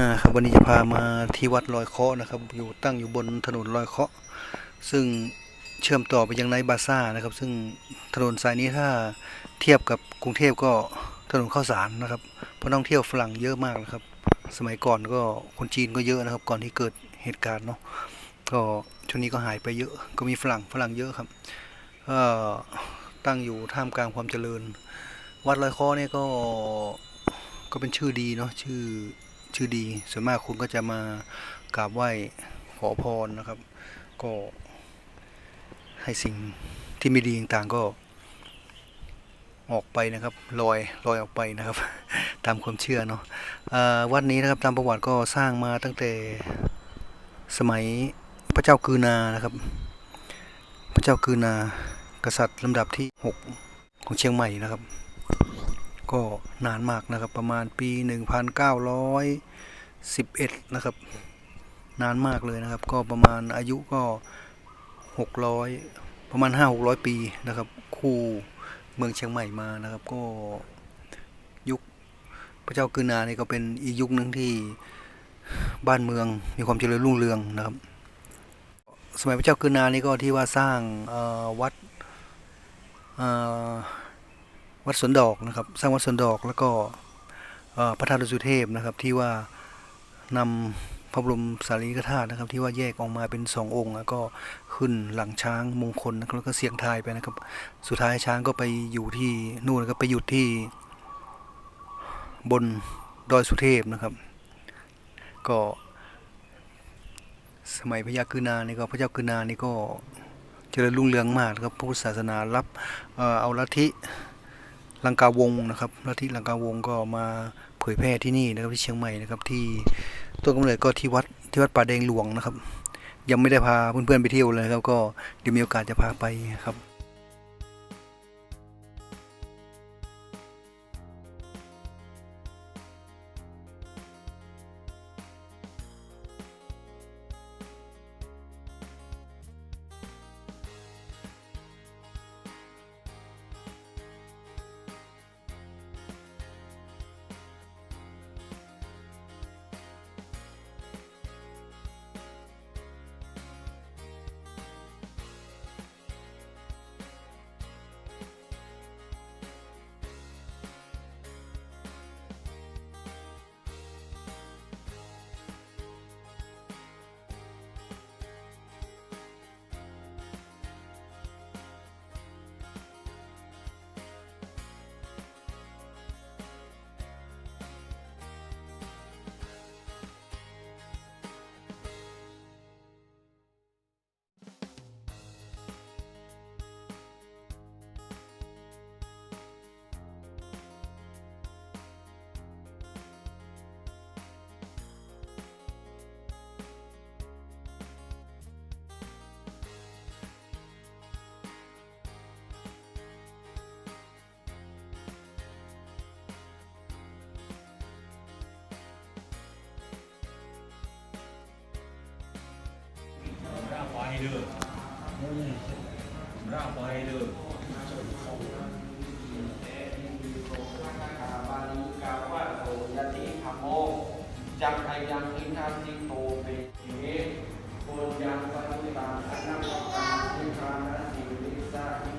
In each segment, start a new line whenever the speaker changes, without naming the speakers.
อ่าครับวันนี้จะพามาที่วัดลอยเคาะนะครับ อยู่ตั้งอยู่บนถนนลอยเคาะ ซึ่งเชื่อมต่อไปยังไนบาซ่านะครับ ซึ่งถนนสายนี้ถ้าเทียบกับกรุงเทพก็ถนนข้าวสารนะครับเพราะนักท่องเที่ยวฝรั่งเยอะมากนะครับ สมัยก่อนก็คนจีนก็เยอะนะครับ ก่อนที่เกิดเหตุการณ์เนาะก็ช่วงนี้ก็หายไปเยอะก็มีฝรั่งฝรั่งเยอะครับก็ตั้งอยู่ท่ามกลางความเจริญ วัดลอยเคอเนี่ยก็ก็เป็นชื่อดีเนาะชื่อ ชื่อดีส่วนมากคุณก็จะมากราบไหว้ขอพรนะครับ ก็ให้สิ่งที่ไม่ดีต่างๆก็ออกไปนะครับลอยลอยออกไปนะครับ ตามความเชื่อเนาะวัดนี้นะครับตามประวัติก็สร้างมาตั้งแต่สมัยพระเจ้ากือนานะครับ พระเจ้ากือนากษัตริย์ลำดับที่ 6 ของเชียงใหม่นะครับ ก็นานมากนะครับประมาณปี 1911 นะครับ นานมากเลยนะครับ ก็ประมาณอายุก็ 600 ประมาณ 5-600 ปีนะครับ คู่เมืองเชียงใหม่มานะครับ ก็ยุคพระเจ้ากือนานี่ก็เป็นอีกยุคหนึ่งที่บ้านเมืองมีความเจริญรุ่งเรืองนะครับ สมัยพระเจ้ากือนานี่ก็ที่ว่าสร้างวัด วัดสวนดอกนะครับ สร้างวัดสวนดอกแล้วก็พระธาตุสุเทพนะครับ ที่ว่านำพระบรมสารีริกธาตุนะครับ ที่ว่าแยกออกมาเป็นสององค์แล้วก็ขึ้นหลังช้างมงคลนะครับแล้วก็เสียงทายไปนะครับ สุดท้ายช้างก็ไปอยู่ที่นู่นนะครับไปหยุดที่บนดอยสุเทพนะครับ ก็ สมัยพระยากืนานี่ก็พระเจ้ากืนานี่ก็เจริญรุ่งเรืองมากนะครับพุทธศาสนารับเอ่อเอาลัทธิ ลังกาวงนะครับลัทธิลังกาวงก็มาเผยแพร่ที่นี่นะครับที่เชียงใหม่นะครับที่ต้นกำเนิดก็ที่วัดที่วัดป่าแดงหลวงนะครับ ยังไม่ได้พาเพื่อนๆไปเที่ยวเลยครับก็เดี๋ยวมีโอกาสจะพาไปครับ
รางไฟเด้อร่างไฟเด้อ
บาลีกาว่าโตยติธรรมโมจักไยังอินทาสิโตเปเยปุญญังปฏิบัติอนัมปะนิพพานสิริสา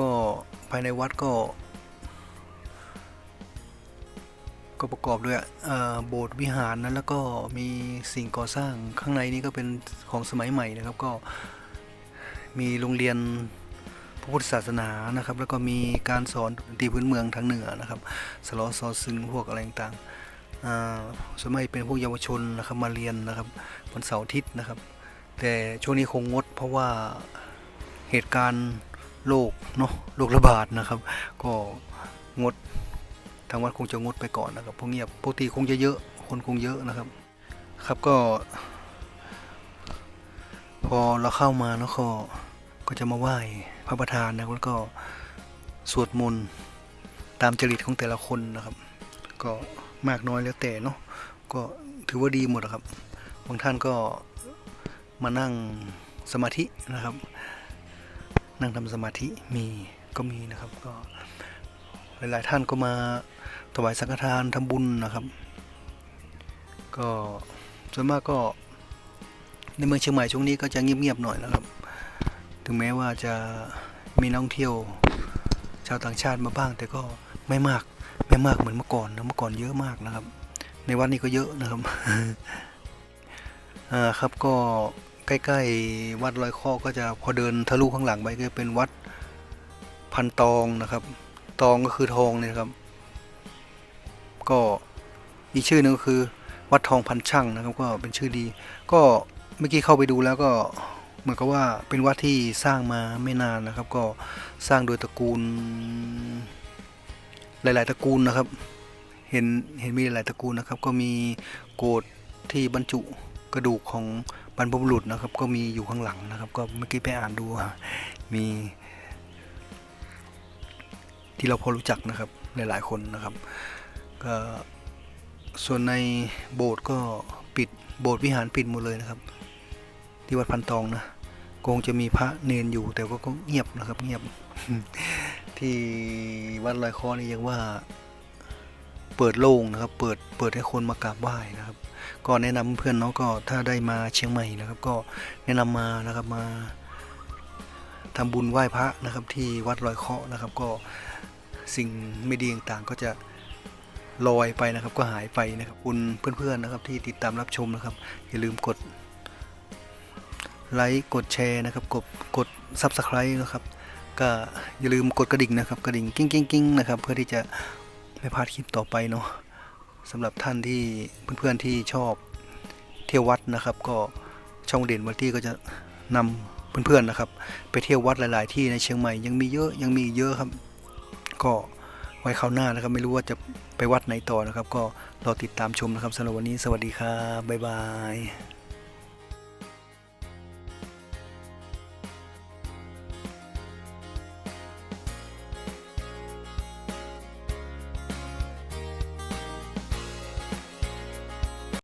ก็ภายในวัดก็ ก็ประกอบด้วยโบสถ์วิหารนั้นแล้วก็มีสิ่งก่อสร้างข้างในนี้ก็เป็นของสมัยใหม่นะครับก็มีโรงเรียนพระพุทธศาสนานะครับ แล้วก็มีการสอนดนตรีพื้นเมืองทางเหนือนะครับสลอซอซึงพวกอะไรต่างๆส่วนมากเป็นพวกเยาวชนนะครับมาเรียนนะครับวันเสาร์อาทิตย์นะครับ แต่ช่วงนี้คงงดเพราะว่าเหตุการณ์ โรคเนาะโรคระบาดนะครับ ก็งดทางวัดคงจะงดไปก่อนนะครับเพราะเงียบปกติคงจะเยอะคนคงเยอะนะครับ ครับก็ พอเราเข้ามาเนาะก็ก็จะมาไหว้พระประธานนะแล้วก็สวดมนต์ตามจริตของแต่ละคนนะครับ ก็มากน้อยแล้วแต่เนาะก็ถือว่าดีหมดอะครับบางท่านก็มานั่งสมาธินะครับ นั่งทำสมาธิมีก็มีนะครับ ก็หลายๆท่านก็มาถวายสังฆทานทำบุญนะครับ ก็ส่วนมากก็ในเมืองเชียงใหม่ช่วงนี้ก็จะเงียบๆหน่อยนะครับ ถึงแม้ว่าจะมีนักท่องเที่ยวชาวต่างชาติมาบ้าง แต่ก็ไม่มากไม่มากเหมือนเมื่อก่อนนะเมื่อก่อนเยอะมากนะครับ ในวัดนี้ก็เยอะนะครับอ่าครับก็ ใกล้ๆ วัดลอยข้อก็จะพอเดินทะลุข้างหลังไปก็เป็นวัดพันตองนะครับ ตองก็คือทองเนี่ยครับ ก็อีกชื่อหนึงก็คือ วัดทองพันช่างนะครับ ก็เป็นชื่อดี ก็เมื่อกี้เข้าไปดูแล้วก็เหมือนกับว่าเป็นวัดที่สร้างมาไม่นานนะครับ ก็สร้างโดยตระกูล หลาย ๆ ตระกูลนะครับ เห็นเห็นมีหลายตระกูลนะครับ ก็มีโกดที่บรรจุ กระดูกของบรรพบุรุษนะครับ ก็มีอยู่ข้างหลังนะครับ ก็เมื่อกี้ไปอ่านดูมี ที่เราพอรู้จักนะครับหลายๆคนนะครับก็ส่วนในโบสถ์ก็ปิดโบสถ์วิหารปิดหมดเลยนะครับ ที่วัดพันตองนะคงจะมีพระเนนอยู่แต่ก็เงียบนะครับ เงียบ ที่วัดลอยคอนี่ยังว่าเปิดโล่งนะครับ เปิดเปิดให้คนมากราบไหว้นะครับ ก็แนะนำเพื่อนเนาะก็ถ้าได้มาเชียงใหม่นะครับ ก็แนะนำมานะครับมาทำบุญไหว้พระนะครับ ที่วัดลอยเคาะนะครับ ก็สิ่งไม่ดีต่างๆก็จะลอยไปนะครับ ก็หายไปนะครับคุณเพื่อนๆนะครับ ที่ติดตามรับชมนะครับ อย่าลืมกดไลค์กดแชร์นะครับ กดกด Subscribe นะครับ ก็อย่าลืมกดกระดิ่งนะครับ กระดิ่งกิ้งกิ้งกิ้งนะครับ เพื่อที่จะไม่พลาดคลิปต่อไปเนาะ สำหรับท่านที่เพื่อนๆที่ชอบเที่ยววัดนะครับ ก็ช่องเด่นวัลตี้ก็จะนำเพื่อนๆนะครับ ไปเที่ยววัดหลายๆ ที่ในเชียงใหม่ยังมีเยอะยังมีเยอะครับ ก็ไว้คราวหน้านะครับ ไม่รู้ว่าจะไปวัดไหนต่อนะครับ ก็รอติดตามชมนะครับสำหรับวันนี้สวัสดีครับบ๊ายบาย